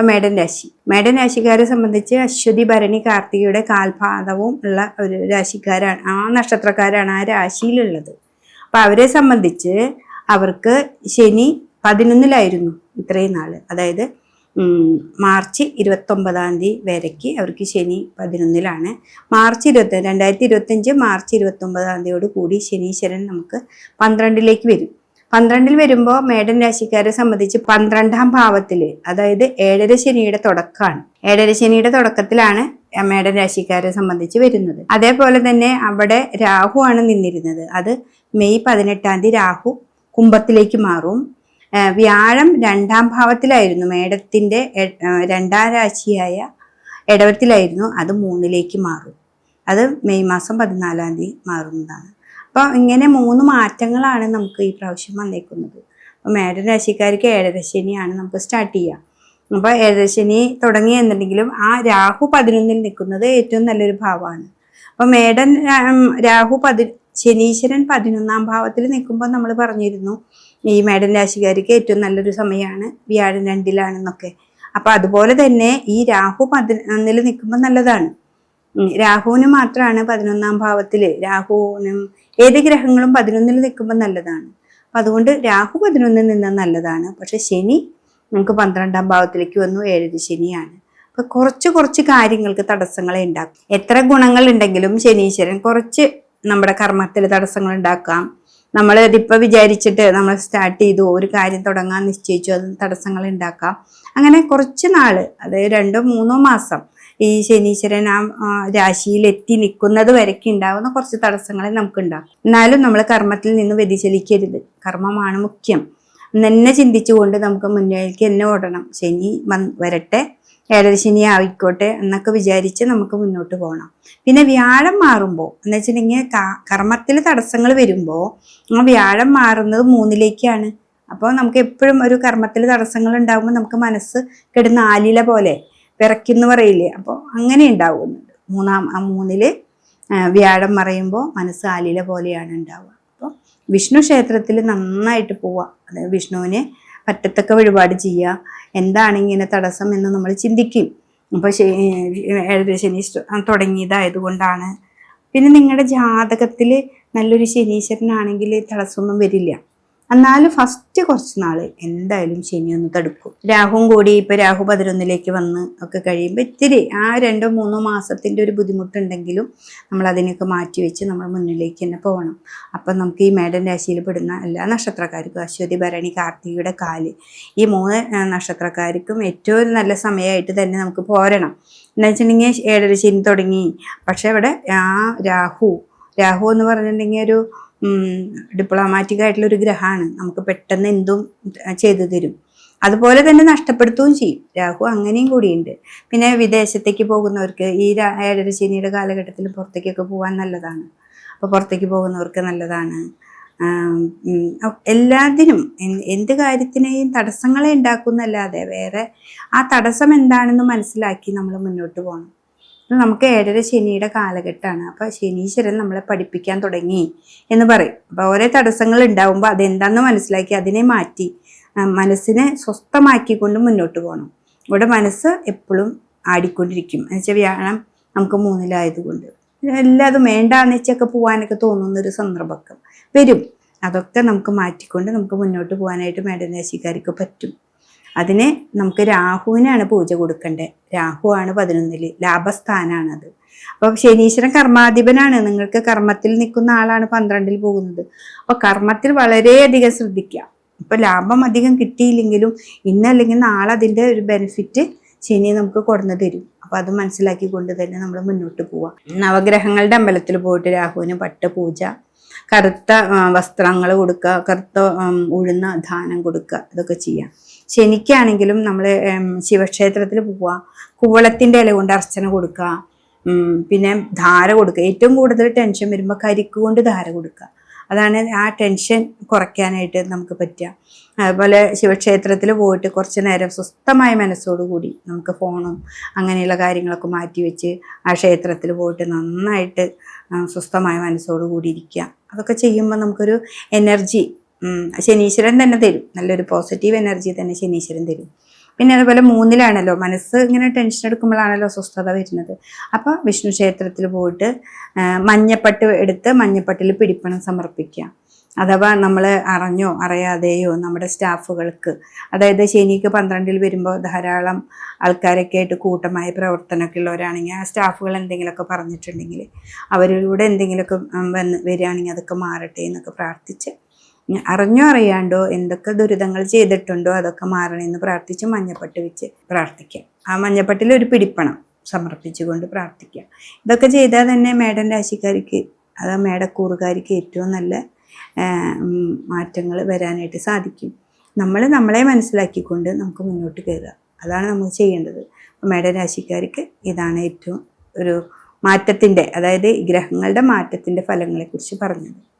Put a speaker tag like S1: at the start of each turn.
S1: അപ്പം മേടൻ രാശി. മേടൻ രാശിക്കാരെ സംബന്ധിച്ച് അശ്വതി ഭരണി കാർത്തികയുടെ കാൽപാദവും ഉള്ള ഒരു രാശിക്കാരാണ് ആ നക്ഷത്രക്കാരാണ് ആ രാശിയിലുള്ളത്. അപ്പം അവരെ സംബന്ധിച്ച് അവർക്ക് ശനി പതിനൊന്നിലായിരുന്നു ഇത്രയും നാൾ അതായത് മാർച്ച് ഇരുപത്തൊമ്പതാം തീയതി വരയ്ക്ക് അവർക്ക് ശനി പതിനൊന്നിലാണ്. മാർച്ച് ഇരുപത്തി രണ്ടായിരത്തി ഇരുപത്തഞ്ച് മാർച്ച് ഇരുപത്തൊമ്പതാം തീയതിയോട് കൂടി ശനീശ്വരൻ നമുക്ക് പന്ത്രണ്ടിലേക്ക് വരും. പന്ത്രണ്ടിൽ വരുമ്പോൾ മേടൻ രാശിക്കാരെ സംബന്ധിച്ച് പന്ത്രണ്ടാം ഭാവത്തിൽ അതായത് ഏഴര ശനിയുടെ തുടക്കമാണ് ഏഴര ശനിയുടെ തുടക്കത്തിലാണ് മേടൻ രാശിക്കാരെ സംബന്ധിച്ച് വരുന്നത്. അതേപോലെ തന്നെ അവിടെ രാഹു ആണ് നിന്നിരുന്നത്. അത് മെയ് പതിനെട്ടാം തീയതി രാഹു കുംഭത്തിലേക്ക് മാറും. വ്യാഴം രണ്ടാം ഭാവത്തിലായിരുന്നു. മേടത്തിന്റെ രണ്ടാം രാശിയായ ഇടവത്തിലായിരുന്നു അത് മൂന്നിലേക്ക് മാറും. അത് മെയ് മാസം പതിനാലാം തീയതി മാറുന്നതാണ്. അപ്പോൾ ഇങ്ങനെ മൂന്ന് മാറ്റങ്ങളാണ് നമുക്ക് ഈ പ്രാവശ്യം വന്നേക്കുന്നത്. അപ്പോൾ മേഡം രാശിക്കാർക്ക് ഏഴരശനിയാണ് നമുക്ക് സ്റ്റാർട്ട് ചെയ്യാം. അപ്പോൾ ഏഴരശനി തുടങ്ങി എന്നുണ്ടെങ്കിലും ആ രാഹു പതിനൊന്നിൽ നിൽക്കുന്നത് ഏറ്റവും നല്ലൊരു ഭാവമാണ്. അപ്പോൾ മേടൻ രാഹു പതി ശനീശ്വരൻ പതിനൊന്നാം ഭാവത്തിൽ നിൽക്കുമ്പോൾ നമ്മൾ പറഞ്ഞിരുന്നു ഈ മേടൻ രാശിക്കാർക്ക് ഏറ്റവും നല്ലൊരു സമയമാണ് വ്യാഴൻ രണ്ടിലാണെന്നൊക്കെ. അപ്പോൾ അതുപോലെ തന്നെ ഈ രാഹു പതിനൊന്നിൽ നിൽക്കുമ്പോൾ നല്ലതാണ്. രാഹുവിന് മാത്രമാണ് പതിനൊന്നാം ഭാവത്തിൽ രാഹുവിനും ഏത് ഗ്രഹങ്ങളും പതിനൊന്നിൽ നിൽക്കുമ്പോൾ നല്ലതാണ്. അപ്പം അതുകൊണ്ട് രാഹു പതിനൊന്നിൽ നിന്നാൽ നല്ലതാണ്. പക്ഷെ ശനി നമുക്ക് പന്ത്രണ്ടാം ഭാവത്തിലേക്ക് വന്നു ഏഴര ശനിയാണ്. അപ്പം കുറച്ച് കുറച്ച് കാര്യങ്ങൾക്ക് തടസ്സങ്ങളെ ഉണ്ടാക്കും. എത്ര ഗുണങ്ങൾ ഉണ്ടെങ്കിലും ശനീശ്വരൻ കുറച്ച് നമ്മുടെ കർമ്മത്തിൽ തടസ്സങ്ങൾ ഉണ്ടാക്കാം. നമ്മൾ ഇതിപ്പോൾ വിചാരിച്ചിട്ട് നമ്മൾ സ്റ്റാർട്ട് ചെയ്തു ഒരു കാര്യം തുടങ്ങാൻ നിശ്ചയിച്ചു അത് തടസ്സങ്ങൾ ഉണ്ടാക്കാം. അങ്ങനെ കുറച്ച് നാൾ അതായത് രണ്ടോ മൂന്നോ മാസം ഈ ശനീശ്വരൻ ആ രാശിയിൽ എത്തി നിൽക്കുന്നത് വരയ്ക്ക് ഉണ്ടാകുന്ന കുറച്ച് തടസ്സങ്ങളെ നമുക്ക് ഉണ്ടാക്കും എന്നാലും നമ്മൾ കർമ്മത്തിൽ നിന്ന് വ്യതിചലിക്കരുത്. കർമ്മമാണ് മുഖ്യം. എന്നെ ചിന്തിച്ചുകൊണ്ട് നമുക്ക് മുന്നിലേക്ക് എന്നെ ഓടണം. ശനി വരട്ടെ ഏഴര ശനി ആയിക്കോട്ടെ എന്നൊക്കെ വിചാരിച്ച് നമുക്ക് മുന്നോട്ട് പോകണം. പിന്നെ വ്യാഴം മാറുമ്പോൾ എന്ന് വെച്ചിട്ടുണ്ടെങ്കിൽ കർമ്മത്തിൽ തടസ്സങ്ങൾ വരുമ്പോൾ ആ വ്യാഴം മാറുന്നത് മൂന്നിലേക്കാണ്. അപ്പോൾ നമുക്ക് എപ്പോഴും ഒരു കർമ്മത്തിൽ തടസ്സങ്ങൾ ഉണ്ടാകുമ്പോൾ നമുക്ക് മനസ്സ് കിടന്ന് ആലില പോലെ വിറയ്ക്കുന്നു പറയില്ലേ അപ്പോൾ അങ്ങനെ ഉണ്ടാവുന്നുണ്ട്. മൂന്നാം ആ മൂന്നിൽ ആ, വ്യാഴം മറയുമ്പോൾ മനസ്സ് ആലില പോലെയാണ് ഉണ്ടാവുക. അപ്പോൾ വിഷ്ണു ക്ഷേത്രത്തിൽ നന്നായിട്ട് പോവുക അതായത് വിഷ്ണുവിന് പറ്റത്തക്ക വഴിപാട് ചെയ്യുക എന്താണ് ഇങ്ങനെ തടസ്സം എന്ന് നമ്മൾ ചിന്തിക്കും. അപ്പോൾ ഏഴര ശനി തുടങ്ങിയതായതുകൊണ്ടാണ്. പിന്നെ നിങ്ങളുടെ ജാതകത്തിൽ നല്ലൊരു ശനീശ്വരനാണെങ്കിൽ തടസ്സമൊന്നും വരില്ല. എന്നാലും ഫസ്റ്റ് കുറച്ച് നാൾ എന്തായാലും ശനി ഒന്ന് തടുക്കും. രാഹുവും കൂടി ഇപ്പൊ രാഹു പതിനൊന്നിലേക്ക് വന്ന് ഒക്കെ കഴിയുമ്പോൾ ഇത്തിരി ആ രണ്ടോ മൂന്നോ മാസത്തിന്റെ ഒരു ബുദ്ധിമുട്ടുണ്ടെങ്കിലും നമ്മൾ അതിനൊക്കെ മാറ്റി വെച്ച് നമ്മൾ മുന്നിലേക്ക് തന്നെ പോകണം. അപ്പം നമുക്ക് ഈ മേഡൻ രാശിയിൽ പെടുന്ന എല്ലാ നക്ഷത്രക്കാർക്കും അശ്വതി ഭരണി കാർത്തികയുടെ കാൽ ഈ മൂന്ന് നക്ഷത്രക്കാർക്കും ഏറ്റവും നല്ല സമയമായിട്ട് തന്നെ നമുക്ക് പോരണം. എന്ന് വെച്ചിട്ടുണ്ടെങ്കിൽ ഏഴര ശനി തുടങ്ങി. പക്ഷെ ഇവിടെ ആ രാഹു രാഹു എന്ന് പറഞ്ഞിട്ടുണ്ടെങ്കിൽ ഒരു ഡിപ്ലോമാറ്റിക് ആയിട്ടുള്ള ഒരു ഗ്രഹമാണ് നമുക്ക് പെട്ടെന്ന് എന്തും ചെയ്തു തരും. അതുപോലെ തന്നെ നഷ്ടപ്പെടുത്തുകയും ചെയ്യും. രാഹു അങ്ങനെയും കൂടിയുണ്ട്. പിന്നെ വിദേശത്തേക്ക് പോകുന്നവർക്ക് ഈ രാ- ഏഴര ശനിയുടെ കാലഘട്ടത്തിൽ പുറത്തേക്കൊക്കെ പോകാൻ നല്ലതാണ്. അപ്പോൾ പുറത്തേക്ക് പോകുന്നവർക്ക് നല്ലതാണ്. എല്ലാത്തിനും എന്ത് കാര്യത്തിനെയും തടസ്സങ്ങളെ ഉണ്ടാക്കുന്നല്ലാതെ വേറെ ആ തടസ്സം എന്താണെന്ന് മനസ്സിലാക്കി നമ്മൾ മുന്നോട്ട് പോകണം. നമുക്ക് ഏഴര ശനിയുടെ കാലഘട്ടമാണ്. അപ്പോൾ ശനീശ്വരൻ നമ്മളെ പഠിപ്പിക്കാൻ തുടങ്ങി എന്ന് പറയും. അപ്പോൾ ഓരോ തടസ്സങ്ങൾ ഉണ്ടാവുമ്പോൾ അതെന്താണെന്ന് മനസ്സിലാക്കി അതിനെ മാറ്റി മനസ്സിനെ സ്വസ്ഥമാക്കിക്കൊണ്ട് മുന്നോട്ട് പോകണം ഇവിടെ മനസ്സ് എപ്പോഴും ആടിക്കൊണ്ടിരിക്കും. എന്നുവെച്ചാൽ വ്യാഴം നമുക്ക് മൂന്നിലായതുകൊണ്ട്. എല്ലാതും വേണ്ടാന്ന് വെച്ചൊക്കെ പോകാനൊക്കെ തോന്നുന്ന ഒരു സന്ദർഭമൊക്കെ വരും. അതൊക്കെ നമുക്ക് മാറ്റിക്കൊണ്ട് നമുക്ക് മുന്നോട്ട് പോകാനായിട്ട് മേടരാശിക്കാർക്ക് പറ്റും. അതിന് നമുക്ക് രാഹുവിനാണ് പൂജ കൊടുക്കേണ്ടത് രാഹുവാണ് പതിനൊന്നിൽ ലാഭസ്ഥാനാണത്. അപ്പൊ ശനീശ്വരൻ കർമാധിപനാണ്. നിങ്ങൾക്ക് കർമ്മത്തിൽ നിൽക്കുന്ന ആളാണ് പന്ത്രണ്ടിൽ പോകുന്നത്. അപ്പോൾ കർമ്മത്തിൽ വളരെയധികം ശ്രദ്ധിക്കുക. ഇപ്പൊ ലാഭം അധികം കിട്ടിയില്ലെങ്കിലും ഇന്നല്ലെങ്കിൽ നാളെ അതിന്റെ ഒരു ബെനിഫിറ്റ് ശനി നമുക്ക് കൊടുന്നു തരും. അപ്പൊ അത് മനസ്സിലാക്കിക്കൊണ്ട് തന്നെ നമ്മൾ മുന്നോട്ട് പോവാം നവഗ്രഹങ്ങളുടെ അമ്പലത്തിൽ പോയിട്ട് രാഹുവിന് പട്ട് പൂജ കറുത്ത വസ്ത്രങ്ങൾ കൊടുക്കുക കറുത്ത ഉഴുന്ന ദാനം കൊടുക്കുക ഇതൊക്കെ ചെയ്യാം ശനിക്കാണെങ്കിലും നമ്മൾ ശിവക്ഷേത്രത്തിൽ പോവുക കുവളത്തിന്റെ ഇല കൊണ്ട് അർച്ചന കൊടുക്കുക പിന്നെ ധാര കൊടുക്കുക ഏറ്റവും കൂടുതൽ ടെൻഷൻ വരുമ്പോൾ കരിക്ക് കൊണ്ട് ധാര കൊടുക്കുക അതാണ് ആ ടെൻഷൻ കുറയ്ക്കാനായിട്ട് നമുക്ക് പറ്റുക അതുപോലെ ശിവക്ഷേത്രത്തിൽ പോയിട്ട് കുറച്ച് നേരം സ്വസ്ഥമായ മനസ്സോടുകൂടി നമുക്ക് ഫോണും അങ്ങനെയുള്ള കാര്യങ്ങളൊക്കെ മാറ്റി വെച്ച് ആ ക്ഷേത്രത്തിൽ പോയിട്ട് നന്നായിട്ട് സ്വസ്ഥമായ മനസ്സോടുകൂടി ഇരിക്കുക അതൊക്കെ ചെയ്യുമ്പോൾ നമുക്കൊരു എനർജി ശനീശ്വരൻ തന്നെ തരും. നല്ലൊരു പോസിറ്റീവ് എനർജി തന്നെ ശനീശ്വരൻ തരും. പിന്നെ അതുപോലെ മൂന്നിലാണല്ലോ. മനസ്സ് ഇങ്ങനെ ടെൻഷൻ എടുക്കുമ്പോഴാണല്ലോ അസ്വസ്ഥത വരുന്നത്. അപ്പോൾ വിഷ്ണു ക്ഷേത്രത്തിൽ പോയിട്ട് മഞ്ഞപ്പട്ട് എടുത്ത് മഞ്ഞപ്പട്ടിൽ പിടിപ്പണം സമർപ്പിക്കുക. അഥവാ നമ്മൾ അറിഞ്ഞോ അറിയാതെയോ നമ്മുടെ സ്റ്റാഫുകൾക്ക്. അതായത് ശനിക്ക് പന്ത്രണ്ടിൽ വരുമ്പോൾ ധാരാളം ആൾക്കാരൊക്കെ ആയിട്ട് കൂട്ടമായ പ്രവർത്തനമൊക്കെ ഉള്ളവരാണെങ്കിൽ ആ സ്റ്റാഫുകൾ എന്തെങ്കിലുമൊക്കെ പറഞ്ഞിട്ടുണ്ടെങ്കിൽ അവരിലൂടെ എന്തെങ്കിലുമൊക്കെ വന്ന് വരികയാണെങ്കിൽ അതൊക്കെ മാറട്ടെ എന്നൊക്കെ പ്രാർത്ഥിച്ച് അറിഞ്ഞോ അറിയാണ്ടോ എന്തൊക്കെ ദുരിതങ്ങൾ ചെയ്തിട്ടുണ്ടോ അതൊക്കെ മാറണമെന്ന് പ്രാർത്ഥിച്ച് മഞ്ഞപ്പട്ട് വെച്ച് പ്രാർത്ഥിക്കാം. ആ മഞ്ഞപ്പട്ടിൽ ഒരു പിടിപ്പണം സമർപ്പിച്ചുകൊണ്ട് പ്രാർത്ഥിക്കുക ഇതൊക്കെ ചെയ്താൽ തന്നെ മേടൻ രാശിക്കാർക്ക് അത് മേടക്കൂറുകാർക്ക് ഏറ്റവും നല്ല മാറ്റങ്ങൾ വരാനായിട്ട് സാധിക്കും. നമ്മൾ നമ്മളെ മനസ്സിലാക്കിക്കൊണ്ട് നമുക്ക് മുന്നോട്ട് കയറുക. അതാണ് നമ്മൾ ചെയ്യേണ്ടത്. മേടരാശിക്കാർക്ക് ഇതാണ് ഏറ്റവും ഒരു മാറ്റത്തിന്റെ അതായത് ഗ്രഹങ്ങളുടെ മാറ്റത്തിന്റെ ഫലങ്ങളെക്കുറിച്ച് പറഞ്ഞത്.